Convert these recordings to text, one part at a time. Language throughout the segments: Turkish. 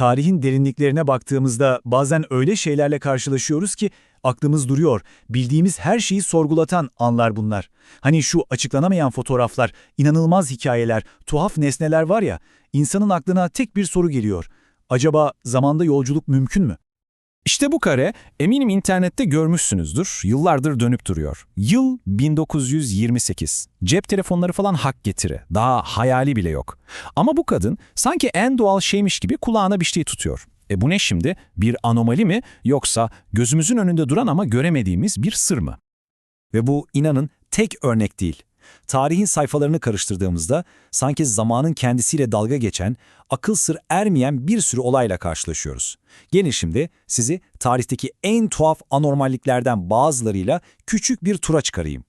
Tarihin derinliklerine baktığımızda bazen öyle şeylerle karşılaşıyoruz ki aklımız duruyor. Bildiğimiz her şeyi sorgulatan anlar bunlar. Hani şu açıklanamayan fotoğraflar, inanılmaz hikayeler, tuhaf nesneler var ya, insanın aklına tek bir soru geliyor. Acaba zamanda yolculuk mümkün mü? İşte bu kare eminim internette görmüşsünüzdür. Yıllardır dönüp duruyor. Yıl 1928. Cep telefonları falan hak getiri. Daha hayali bile yok. Ama bu kadın sanki en doğal şeymiş gibi kulağına bir şey tutuyor. E bu ne şimdi? Bir anomali mi yoksa gözümüzün önünde duran ama göremediğimiz bir sır mı? Ve bu inanın tek örnek değil. Tarihin sayfalarını karıştırdığımızda sanki zamanın kendisiyle dalga geçen, akıl sır ermeyen bir sürü olayla karşılaşıyoruz. Gelin şimdi sizi tarihteki en tuhaf anormalliklerden bazılarıyla küçük bir tura çıkarayım.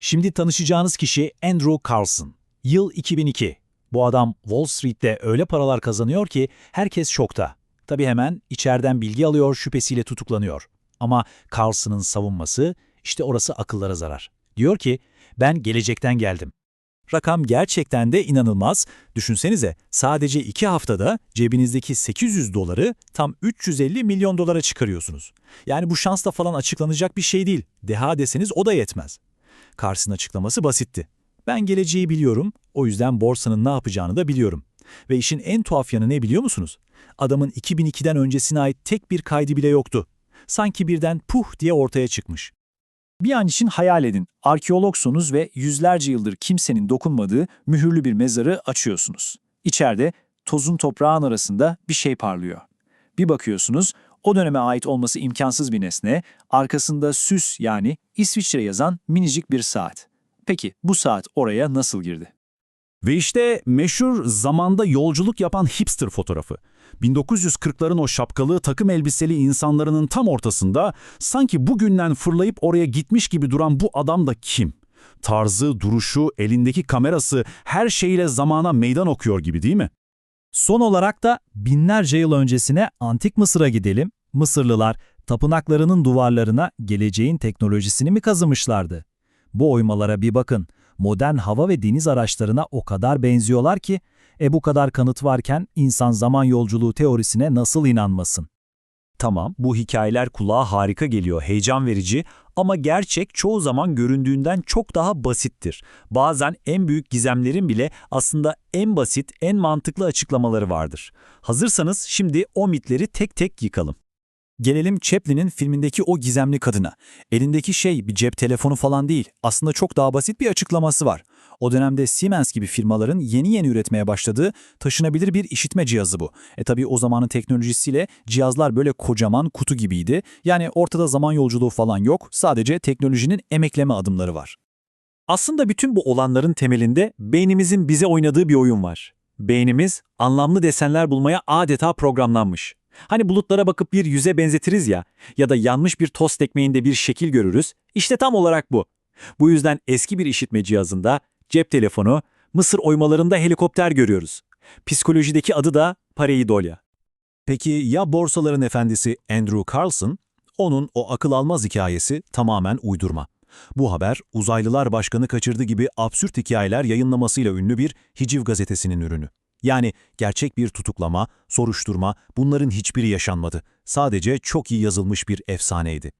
Şimdi tanışacağınız kişi Andrew Carlson. Yıl 2002. Bu adam Wall Street'te öyle paralar kazanıyor ki herkes şokta. Tabi hemen içeriden bilgi alıyor şüphesiyle tutuklanıyor. Ama Carlson'ın savunması işte orası akıllara zarar. Diyor ki ben gelecekten geldim. Rakam gerçekten de inanılmaz. Düşünsenize sadece iki haftada cebinizdeki 800 doları tam 350 milyon dolara çıkarıyorsunuz. Yani bu şansla falan açıklanacak bir şey değil. Deha deseniz o da yetmez. Cars'ın açıklaması basitti. Ben geleceği biliyorum, o yüzden borsanın ne yapacağını da biliyorum. Ve işin en tuhaf yanı ne biliyor musunuz? Adamın 2002'den öncesine ait tek bir kaydı bile yoktu. Sanki birden puh diye ortaya çıkmış. Bir an için hayal edin. Arkeologsunuz ve yüzlerce yıldır kimsenin dokunmadığı mühürlü bir mezarı açıyorsunuz. İçeride tozun toprağın arasında bir şey parlıyor. Bir bakıyorsunuz o döneme ait olması imkansız bir nesne, arkasında süs yani İsviçre yazan minicik bir saat. Peki bu saat oraya nasıl girdi? Ve işte meşhur zamanda yolculuk yapan hipster fotoğrafı. 1940'ların o şapkalı takım elbiseli insanların tam ortasında sanki bugünden fırlayıp oraya gitmiş gibi duran bu adam da kim? Tarzı, duruşu, elindeki kamerası her şeyle zamana meydan okuyor gibi değil mi? Son olarak da binlerce yıl öncesine Antik Mısır'a gidelim. Mısırlılar tapınaklarının duvarlarına geleceğin teknolojisini mi kazımışlardı? Bu oymalara bir bakın. Modern hava ve deniz araçlarına o kadar benziyorlar ki, e bu kadar kanıt varken insan zaman yolculuğu teorisine nasıl inanmasın? Tamam, bu hikayeler kulağa harika geliyor, heyecan verici ama gerçek çoğu zaman göründüğünden çok daha basittir. Bazen en büyük gizemlerin bile aslında en basit, en mantıklı açıklamaları vardır. Hazırsanız şimdi o mitleri tek tek yıkalım. Gelelim Chaplin'in filmindeki o gizemli kadına. Elindeki şey bir cep telefonu falan değil. Aslında çok daha basit bir açıklaması var. O dönemde Siemens gibi firmaların yeni yeni üretmeye başladığı taşınabilir bir işitme cihazı bu. E tabi o zamanın teknolojisiyle cihazlar böyle kocaman kutu gibiydi. Yani ortada zaman yolculuğu falan yok. Sadece teknolojinin emekleme adımları var. Aslında bütün bu olanların temelinde beynimizin bize oynadığı bir oyun var. Beynimiz anlamlı desenler bulmaya adeta programlanmış. Hani bulutlara bakıp bir yüze benzetiriz ya ya da yanmış bir tost ekmeğinde bir şekil görürüz. İşte tam olarak bu. Bu yüzden eski bir işitme cihazında cep telefonu, Mısır oymalarında helikopter görüyoruz. Psikolojideki adı da pareidolya. Peki ya borsaların efendisi Andrew Carlson? Onun o akıl almaz hikayesi tamamen uydurma. Bu haber uzaylılar başkanı kaçırdı gibi absürt hikayeler yayınlamasıyla ünlü bir hiciv gazetesinin ürünü. Yani gerçek bir tutuklama, soruşturma bunların hiçbiri yaşanmadı. Sadece çok iyi yazılmış bir efsaneydi.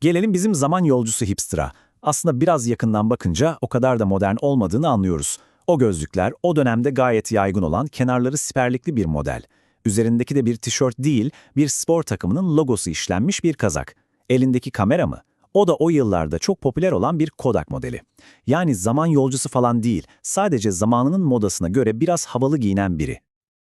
Gelelim bizim zaman yolcusu hipster'a. Aslında biraz yakından bakınca o kadar da modern olmadığını anlıyoruz. O gözlükler o dönemde gayet yaygın olan kenarları siperlikli bir model. Üzerindeki de bir tişört değil, bir spor takımının logosu işlenmiş bir kazak. Elindeki kamera mı? O da o yıllarda çok popüler olan bir Kodak modeli. Yani zaman yolcusu falan değil, sadece zamanının modasına göre biraz havalı giyinen biri.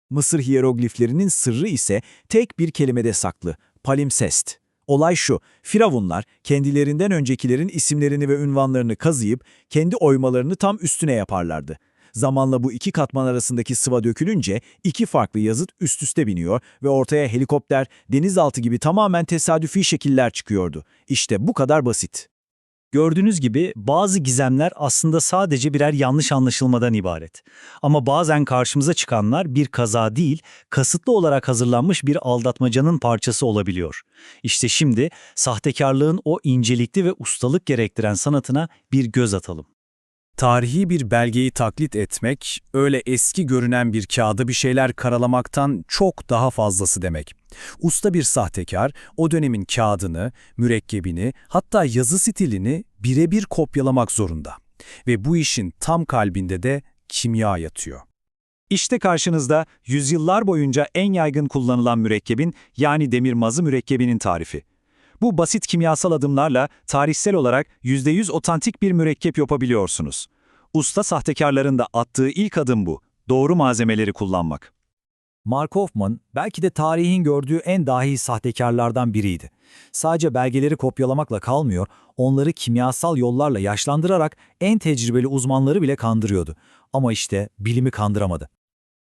Mısır hierogliflerinin sırrı ise tek bir kelimede saklı, palimpsest. Olay şu, firavunlar kendilerinden öncekilerin isimlerini ve ünvanlarını kazıyıp kendi oymalarını tam üstüne yaparlardı. Zamanla bu iki katman arasındaki sıva dökülünce iki farklı yazıt üst üste biniyor ve ortaya helikopter, denizaltı gibi tamamen tesadüfi şekiller çıkıyordu. İşte bu kadar basit. Gördüğünüz gibi bazı gizemler aslında sadece birer yanlış anlaşılmadan ibaret. Ama bazen karşımıza çıkanlar bir kaza değil, kasıtlı olarak hazırlanmış bir aldatmacanın parçası olabiliyor. İşte şimdi sahtekarlığın o incelikli ve ustalık gerektiren sanatına bir göz atalım. Tarihi bir belgeyi taklit etmek, öyle eski görünen bir kağıda bir şeyler karalamaktan çok daha fazlası demek. Usta bir sahtekar, o dönemin kağıdını, mürekkebini, hatta yazı stilini birebir kopyalamak zorunda. Ve bu işin tam kalbinde de kimya yatıyor. İşte karşınızda yüzyıllar boyunca en yaygın kullanılan mürekkebin yani demir mazı mürekkebinin tarifi. Bu basit kimyasal adımlarla tarihsel olarak %100 otantik bir mürekkep yapabiliyorsunuz. Usta sahtekarların da attığı ilk adım bu. Doğru malzemeleri kullanmak. Mark Hoffman belki de tarihin gördüğü en dahi sahtekarlardan biriydi. Sadece belgeleri kopyalamakla kalmıyor, onları kimyasal yollarla yaşlandırarak en tecrübeli uzmanları bile kandırıyordu. Ama işte bilimi kandıramadı.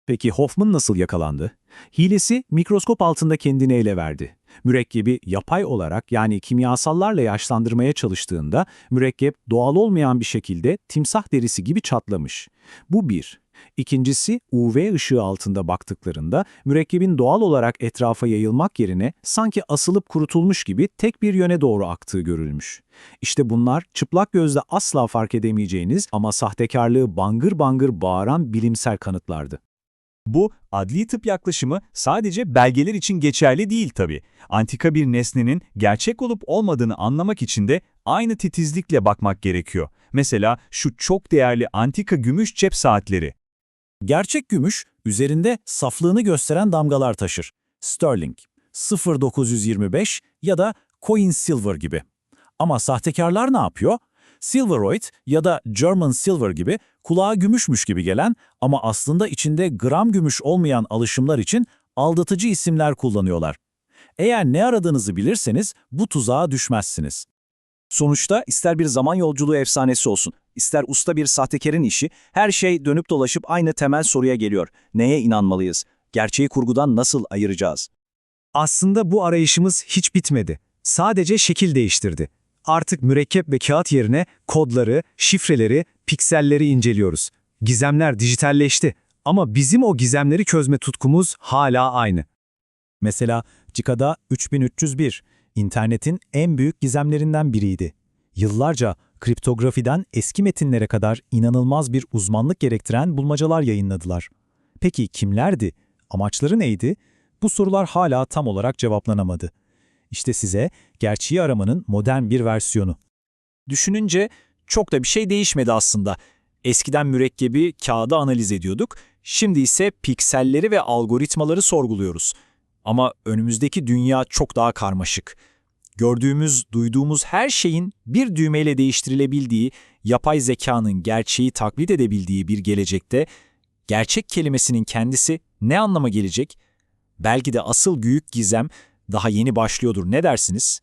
Peki Hoffman nasıl yakalandı? Hilesi mikroskop altında kendini ele verdi. Mürekkebi yapay olarak yani kimyasallarla yaşlandırmaya çalıştığında mürekkep doğal olmayan bir şekilde timsah derisi gibi çatlamış. Bu bir. İkincisi UV ışığı altında baktıklarında mürekkebin doğal olarak etrafa yayılmak yerine sanki asılıp kurutulmuş gibi tek bir yöne doğru aktığı görülmüş. İşte bunlar çıplak gözle asla fark edemeyeceğiniz ama sahtekarlığı bangır bangır bağıran bilimsel kanıtlardı. Bu adli tıp yaklaşımı sadece belgeler için geçerli değil tabii. Antika bir nesnenin gerçek olup olmadığını anlamak için de aynı titizlikle bakmak gerekiyor. Mesela şu çok değerli antika gümüş cep saatleri. Gerçek gümüş, üzerinde saflığını gösteren damgalar taşır. Sterling, 0925 ya da Coin Silver gibi. Ama sahtekarlar ne yapıyor? Silveroid ya da German Silver gibi kulağa gümüşmüş gibi gelen ama aslında içinde gram gümüş olmayan alışımlar için aldatıcı isimler kullanıyorlar. Eğer ne aradığınızı bilirseniz bu tuzağa düşmezsiniz. Sonuçta ister bir zaman yolculuğu efsanesi olsun, ister usta bir sahtekarın işi, her şey dönüp dolaşıp aynı temel soruya geliyor. Neye inanmalıyız? Gerçeği kurgudan nasıl ayıracağız? Aslında bu arayışımız hiç bitmedi. Sadece şekil değiştirdi. Artık mürekkep ve kağıt yerine kodları, şifreleri, pikselleri inceliyoruz. Gizemler dijitalleşti ama bizim o gizemleri çözme tutkumuz hala aynı. Mesela Cicada 3301, internetin en büyük gizemlerinden biriydi. Yıllarca kriptografiden eski metinlere kadar inanılmaz bir uzmanlık gerektiren bulmacalar yayınladılar. Peki kimlerdi? Amaçları neydi? Bu sorular hala tam olarak cevaplanamadı. İşte size gerçeği aramanın modern bir versiyonu. Düşününce çok da bir şey değişmedi aslında. Eskiden mürekkebi, kağıda analiz ediyorduk, şimdi ise pikselleri ve algoritmaları sorguluyoruz. Ama önümüzdeki dünya çok daha karmaşık. Gördüğümüz, duyduğumuz her şeyin bir düğmeyle değiştirilebildiği, yapay zekanın gerçeği taklit edebildiği bir gelecekte, gerçek kelimesinin kendisi ne anlama gelecek? Belki de asıl büyük gizem daha yeni başlıyordur ne dersiniz?